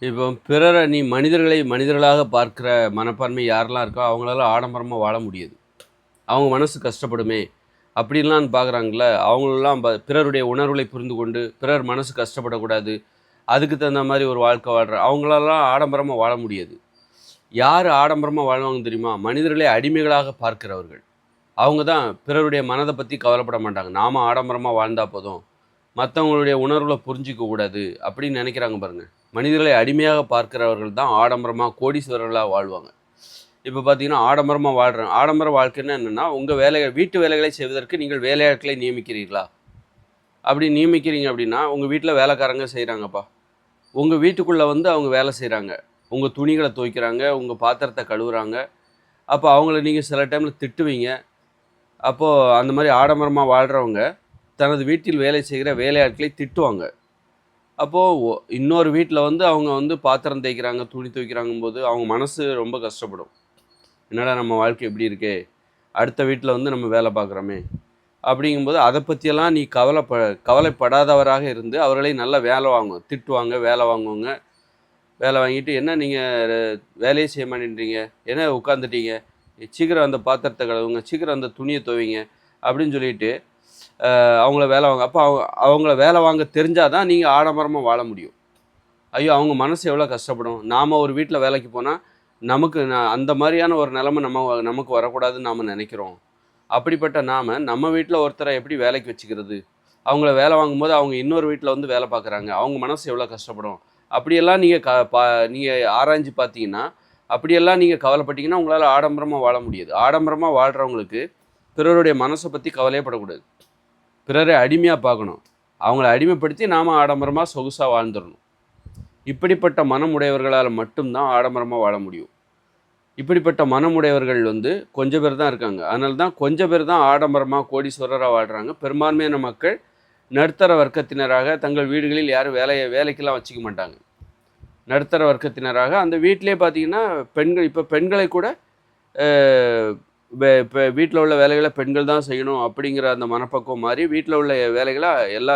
இப்போ பிறரை நீ மனிதர்களை மனிதர்களாக பார்க்கிற மனப்பான்மை யாரெல்லாம் இருக்கோ அவங்களால ஆடம்பரமாக வாழ முடியாது. அவங்க மனசு கஷ்டப்படுமே. அப்படின்லாம் பார்க்குறாங்கள அவங்களெல்லாம் ப- பிறருடைய உணர்வுகளை புரிந்து கொண்டு பிறர் மனசு கஷ்டப்படக்கூடாது. அதுக்கு தகுந்த மாதிரி ஒரு வாழ்க்கை வாழ்கிற அவங்களெல்லாம் ஆடம்பரமாக வாழ முடியாது. யார் ஆடம்பரமாக வாழ்வாங்க தெரியுமா? மனிதர்களை அடிமைகளாக பார்க்கிறவர்கள். அவங்க தான் பிறருடைய மனதை பற்றி கவலைப்பட மாட்டாங்க. நாம் ஆடம்பரமாக வாழ்ந்தால் போதும். மற்றவங்களுடைய உணர்வுகளை புரிஞ்சிக்க கூடாது அப்படின்னு நினைக்கிறாங்க பாருங்கள் மனிதர்களை அடிமையாக பார்க்கிறவர்கள் தான் ஆடம்பரமாக கோடீஸ்வரர்களாக வாழ்வாங்க. இப்போ பார்த்தீங்கன்னா ஆடம்பரமாக வாழ்கிறேன் ஆடம்பர வாழ்க்கைன்னா என்னென்னா உங்கள் வேலைகள் வீட்டு வேலைகளை செய்வதற்கு நீங்கள் வேலையாட்களை நியமிக்கிறீர்களா? அப்படி நியமிக்கிறீங்க அப்படின்னா உங்கள் வீட்டில் வேலைக்காரங்க செய்கிறாங்கப்பா உங்கள் வீட்டுக்குள்ளே வந்து அவங்க வேலை செய்கிறாங்க உங்கள் துணிகளை துவைக்கிறாங்க உங்கள் பாத்திரத்தை கழுவுறாங்க. அப்போ அவங்கள நீங்கள் சில டைமில் திட்டுவீங்க. அப்போது அந்த மாதிரி ஆடம்பரமாக வாழ்கிறவங்க தனது வீட்டில் வேலை செய்கிற வேலையாட்களை திட்டுவாங்க. அப்போது இன்னொரு வீட்டில் வந்து அவங்க வந்து பாத்திரம் தேய்க்கிறாங்க துணி துவைக்கிறாங்கும் போது அவங்க மனசு ரொம்ப கஷ்டப்படும். என்னடா நம்ம வாழ்க்கை எப்படி இருக்கே? அடுத்த வீட்டில் வந்து நம்ம வேலை பார்க்குறோமே? அப்படிங்கும்போது அதை பற்றியெல்லாம் நீ கவலைப்ப கவலைப்படாதவராக இருந்து அவர்களை நல்லா வேலை வாங்குவோம் திட்டுவாங்க வேலை வாங்குவாங்க. வேலை வாங்கிட்டு என்ன நீங்கள் வேலையே செய்ய மாட்டேன்றீங்க? என்ன உட்காந்துட்டீங்க சீக்கிரம் அந்த பாத்திரத்தை கழுவுங்க சீக்கிரம் அந்த துணியை துவைங்க. அப்படின்னு சொல்லிட்டு அவங்கள வேலை வாங்க. அப்போ அவங்க அவங்கள வேலை வாங்க தெரிஞ்சால் தான் நீங்கள் ஆடம்பரமாக வாழ முடியும். ஐயோ அவங்க மனசு எவ்வளோ கஷ்டப்படும். நாம் ஒரு வீட்டில் வேலைக்கு போனால் நமக்கு நான் அந்த மாதிரியான ஒரு நிலமை நம்ம நமக்கு வரக்கூடாதுன்னு நாம் நினைக்கிறோம். அப்படிப்பட்ட நாம் நம்ம வீட்டில் ஒருத்தரை எப்படி வேலைக்கு வச்சுக்கிறது? அவங்கள வேலை வாங்கும்போது அவங்க இன்னொரு வீட்டில் வந்து வேலை பார்க்குறாங்க. அவங்க மனசு எவ்வளோ கஷ்டப்படும்? அப்படியெல்லாம் நீங்கள் க பா நீங்கள் ஆராய்ஞ்சு பார்த்தீங்கன்னா அப்படியெல்லாம் நீங்கள் கவலைப்பட்டீங்கன்னா உங்களால் ஆடம்பரமாக வாழ முடியாது. ஆடம்பரமாக வாழ்கிறவங்களுக்கு பிறருடைய மனசை பற்றி கவலையே படக்கூடாது பிறரை அடிமையாக பார்க்கணும். அவங்கள அடிமைப்படுத்தி நாம் ஆடம்பரமாக சொகுசாக வாழ்ந்துடணும். இப்படிப்பட்ட மனமுடையவர்களால் மட்டும்தான் ஆடம்பரமாக வாழ முடியும். இப்படிப்பட்ட மனமுடையவர்கள் வந்து கொஞ்சம் பேர் தான் இருக்காங்க. அதனால தான் கொஞ்சம் பேர் தான் ஆடம்பரமாக கோடீஸ்வரராக வாழ்கிறாங்க பெரும்பான்மையான மக்கள் நடுத்தர வர்க்கத்தினராக தங்கள் வீடுகளில் யாரும் வேலையை வேலைக்கெல்லாம் வச்சுக்க மாட்டாங்க. நடுத்தர வர்க்கத்தினராக அந்த வீட்டிலே பார்த்தீங்கன்னா பெண்கள் இப்போ பெண்களை கூட இப்போ வீட்டில் உள்ள வேலைகளை பெண்கள் தான் செய்யணும் அப்படிங்கிற அந்த மனப்பக்குவம் மாதிரி வீட்டில் உள்ள வேலைகளை எல்லா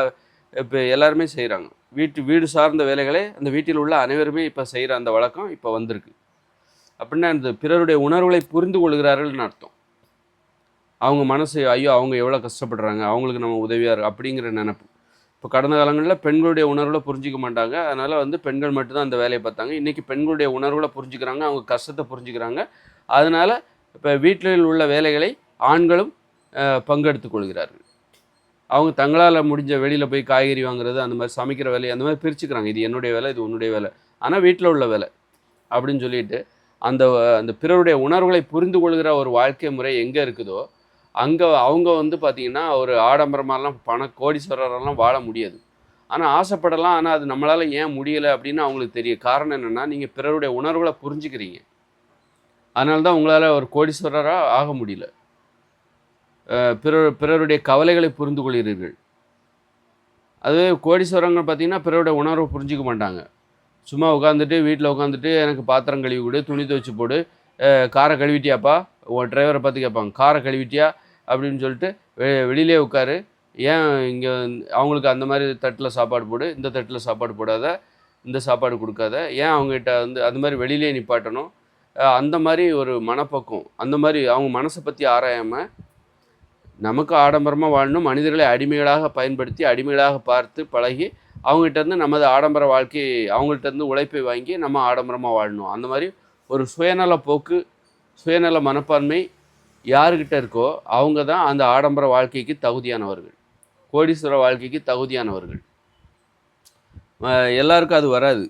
இப்போ எல்லாருமே செய்கிறாங்க வீட்டு வீடு சார்ந்த வேலைகளை அந்த வீட்டில் உள்ள அனைவருமே இப்போ செய்கிற அந்த வழக்கம் இப்போ வந்திருக்கு. அப்படின்னா இந்த பிறருடைய உணர்வுகளை புரிந்து கொள்கிறார்கள்னு அர்த்தம். அவங்க மனசு ஐயோ அவங்க எவ்வளோ கஷ்டப்படுறாங்க அவங்களுக்கு நம்ம உதவியாக இருக்கு அப்படிங்கிற நினப்பு. இப்போ கடந்த காலங்களில் பெண்களுடைய உணர்வுகளை புரிஞ்சிக்க மாட்டாங்க. அதனால் வந்து பெண்கள் மட்டும்தான் அந்த வேலையை பார்த்தாங்க. இன்றைக்கி பெண்களுடைய உணர்வுகளை புரிஞ்சுக்கிறாங்க. அவங்க கஷ்டத்தை புரிஞ்சுக்கிறாங்க. அதனால் இப்போ வீட்டில் உள்ள வேலைகளை ஆண்களும் பங்கெடுத்து பங்கெடுத்துக் கொள்கிறார்கள். அவங்க தங்களால் முடிஞ்ச வெளியில் போய் காய்கறி வாங்குறது அந்த மாதிரி சமைக்கிற வேலை அந்த மாதிரி பிரிச்சுக்கிறாங்க. இது என்னுடைய வேலை இது உன்னுடைய வேலை. ஆனால் வீட்டில் உள்ள வேலை. அப்படின்னு சொல்லிட்டு அந்த அந்த பிறருடைய உணர்வுகளை புரிந்து கொள்கிற ஒரு வாழ்க்கை முறை எங்கே இருக்குதோ அங்கே அவங்க வந்து பார்த்திங்கன்னா ஒரு ஆடம்பரமாலாம் பண கோடீஸ்வரரெல்லாம் வாழ முடியாது. ஆனால் ஆசைப்படலாம் ஆனால் அது நம்மளால் ஏன் முடியலை அப்படின்னு அவங்களுக்கு தெரிய. காரணம் என்னென்னா நீங்கள் பிறருடைய உணர்வுகளை புரிஞ்சுக்கிறீங்க. அதனால தான் உங்களால் ஒரு கோடீஸ்வரராக ஆக முடியல. பிறர் பிறருடைய கவலைகளை புரிந்து கொள்கிறீர்கள். அதுவே கோடீஸ்வரங்கள் பார்த்தீங்கன்னா பிறருடைய உணர்வை புரிஞ்சிக்க மாட்டாங்க. சும்மா உட்காந்துட்டு வீட்டில் உட்காந்துட்டு எனக்கு பாத்திரம் கழுவி கொடு துணி துவைச்சு போடு காரை கழுவிட்டியாப்பா? உன் டிரைவரை பார்த்து கேட்பாங்க காரை கழுவிட்டியா? அப்படின்னு சொல்லிட்டு வெ வெளியிலே உட்காரு. ஏன் இங்கே அவங்களுக்கு அந்த மாதிரி தட்டில் சாப்பாடு போடு இந்த தட்டில் சாப்பாடு போடாத இந்த சாப்பாடு கொடுக்காத ஏன் அவங்ககிட்ட வந்து அந்த மாதிரி வெளியிலே நிப்பாட்டணும்? அந்த மாதிரி ஒரு மனப்பக்கம் அந்த மாதிரி அவங்க மனசை பற்றி ஆராயாமல் நமக்கு ஆடம்பரமாக வாழணும் மனிதர்களை அடிமைகளாக பயன்படுத்தி அடிமைகளாக பார்த்து பழகி அவங்ககிட்டருந்து நமது ஆடம்பர வாழ்க்கையை அவங்கள்ட்ட இருந்து உழைப்பை வாங்கி நம்ம ஆடம்பரமாக வாழணும். அந்த மாதிரி ஒரு சுயநல போக்கு சுயநல மனப்பான்மை யாருக்கிட்ட இருக்கோ அவங்க தான் அந்த ஆடம்பர வாழ்க்கைக்கு தகுதியானவர்கள். கோடீஸ்வர வாழ்க்கைக்கு தகுதியானவர்கள். எல்லாருக்கும் அது வராது.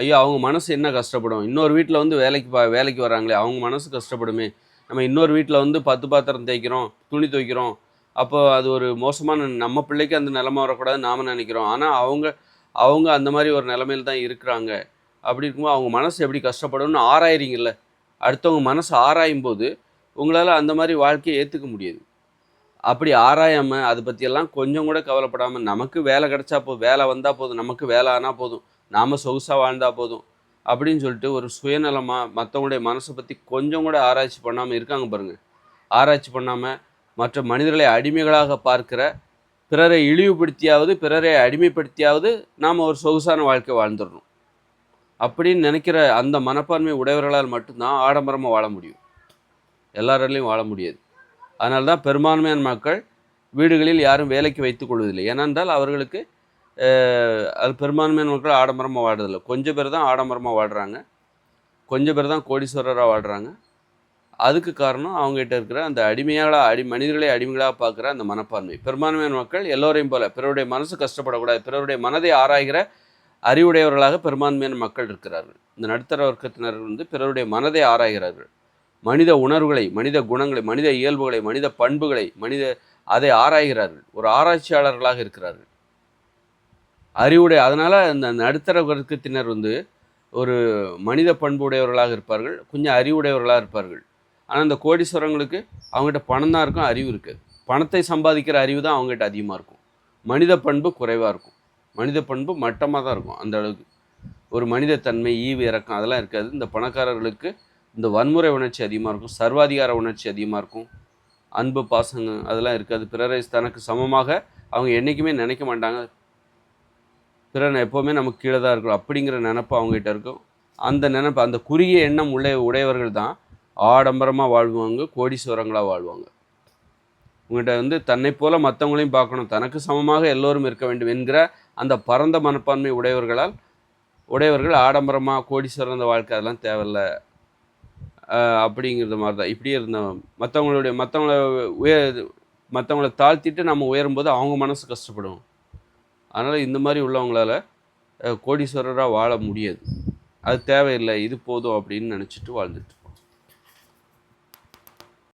ஐயோ அவங்க மனசு என்ன கஷ்டப்படும்? இன்னொரு வீட்டில் வந்து வேலைக்கு பா வேலைக்கு வராங்களே அவங்க மனசு கஷ்டப்படுமே. நம்ம இன்னொரு வீட்டில் வந்து பத்து பாத்திரம் தேய்க்கிறோம் துணி துவைக்கிறோம். அப்போ அது ஒரு மோசமான நம்ம பிள்ளைக்கு அந்த நிலமை வரக்கூடாது நாம நினைக்கிறோம். ஆனால் அவங்க அவங்க அந்த மாதிரி ஒரு நிலமையில் தான் இருக்கிறாங்க. அப்படி இருக்கும்போது அவங்க மனசு எப்படி கஷ்டப்படும்னு ஆராயிறீங்கல்ல. அடுத்தவங்க மனசு ஆராயும் போது உங்களால் அந்த மாதிரி வாழ்க்கையை ஏற்றுக்க முடியாது. அப்படி ஆராயாமல் அதை பற்றியெல்லாம் கொஞ்சம் கூட கவலைப்படாமல் நமக்கு வேலை கிடைச்சா போதும் வேலை வந்தால் போதும் நமக்கு வேலை ஆனால் போதும். நாம் சொகுசாக வாழ்ந்தால் போதும் அப்படின்னு சொல்லிட்டு ஒரு சுயநலமாக மற்றவங்களுடைய மனசை பற்றி கொஞ்சம் கூட ஆராய்ச்சி பண்ணாமல் இருக்காங்க பாருங்கள் ஆராய்ச்சி பண்ணாமல் மற்ற மனிதர்களை அடிமைகளாக பார்க்கிற பிறரை இழிவுபடுத்தியாவது பிறரை அடிமைப்படுத்தியாவது நாம் ஒரு சொகுசான வாழ்க்கை வாழ்ந்துடணும். அப்படின்னு நினைக்கிற அந்த மனப்பான்மை உடையவர்களால் மட்டும்தான் ஆடம்பரமாக வாழ முடியும். எல்லாராலையும் வாழ முடியாது. அதனால தான் பெரும்பான்மையான மக்கள் வீடுகளில் யாரும் வேலைக்கு வைத்துக் கொள்வதில்லை. ஏனென்றால் அவர்களுக்கு அது பெரும்பான்மையான மக்கள் ஆடம்பரமாக வாடுறதில்ல கொஞ்சம் பேர் தான் ஆடம்பரமாக வாழ்கிறாங்க கொஞ்சம் பேர் தான் கோடீஸ்வரராக வாழ்கிறாங்க அதுக்கு காரணம் அவங்ககிட்ட இருக்கிற அந்த அடிமையாக அடி மனிதர்களை அடிமைகளாக பார்க்குற அந்த மனப்பான்மை. பெரும்பான்மையான மக்கள் எல்லோரையும் போல பிறருடைய மனசு கஷ்டப்படக்கூடாது. பிறருடைய மனதை ஆராய்கிற அறிவுடையவர்களாக பெரும்பான்மையான மக்கள் இருக்கிறார்கள். இந்த நடுத்தர வர்க்கத்தினர் வந்து பிறருடைய மனதை ஆராய்கிறார்கள். மனித உணர்வுகளை மனித குணங்களை மனித இயல்புகளை மனித பண்புகளை மனித அதை ஆராய்கிறார்கள். ஒரு ஆராய்ச்சியாளர்களாக இருக்கிறார்கள். அறிவுடைய அதனால் அந்த நடுத்தர வர்க்கத்தினர் வந்து ஒரு மனித பண்புடையவர்களாக இருப்பார்கள் கொஞ்சம் அறிவுடையவர்களாக இருப்பார்கள். ஆனால் இந்த கோடீஸ்வரங்களுக்கு அவங்ககிட்ட பணம் தான் இருக்கும் அறிவு இருக்காது. பணத்தை சம்பாதிக்கிற அறிவு தான் அவங்ககிட்ட அதிகமாக இருக்கும். மனித பண்பு குறைவாக இருக்கும். மனித பண்பு மட்டமாக தான் இருக்கும் அந்த அளவுக்கு. ஒரு மனித தன்மை ஈவு இறக்கம் அதெல்லாம் இருக்காது. இந்த பணக்காரர்களுக்கு இந்த வன்முறை உணர்ச்சி அதிகமாக இருக்கும் சர்வாதிகார உணர்ச்சி அதிகமாக இருக்கும். அன்பு பாசங்க அதெல்லாம் இருக்காது. பிறரை தனக்கு சமமாக அவங்க என்றைக்குமே நினைக்க மாட்டாங்க. பிறன் எப்போவுமே நமக்கு கீழே தான் இருக்கணும். அப்படிங்கிற நினப்பு அவங்ககிட்ட இருக்கும். அந்த நினப்பு அந்த குறுகிய எண்ணம் உள்ள உடையவர்கள் தான் ஆடம்பரமாக வாழ்வாங்க கோடீஸ்வரங்களாக வாழ்வாங்க. உங்கள்கிட்ட வந்து தன்னை போல மற்றவங்களையும் பார்க்கணும். தனக்கு சமமாக எல்லோரும் இருக்க வேண்டும் என்கிற அந்த பரந்த மனப்பான்மை உடையவர்களால் உடையவர்கள் ஆடம்பரமாக கோடீஸ்வரன் அந்த வாழ்க்கை அதெல்லாம் தேவையில்ல. அப்படிங்கிறது மாதிரி தான். இப்படியே இருந்தோம். மற்றவங்களுடைய மற்றவங்கள உயர் மற்றவங்கள தாழ்த்திட்டு நம்ம உயரும்போது அவங்க மனசு கஷ்டப்படும் அதனால் இந்த மாதிரி உள்ளவங்களால் கோடீஸ்வரராக வாழ முடியாது. அது தேவையில்லை இது போதும் அப்படின்னு நினச்சிட்டு வாழ்ந்துட்டு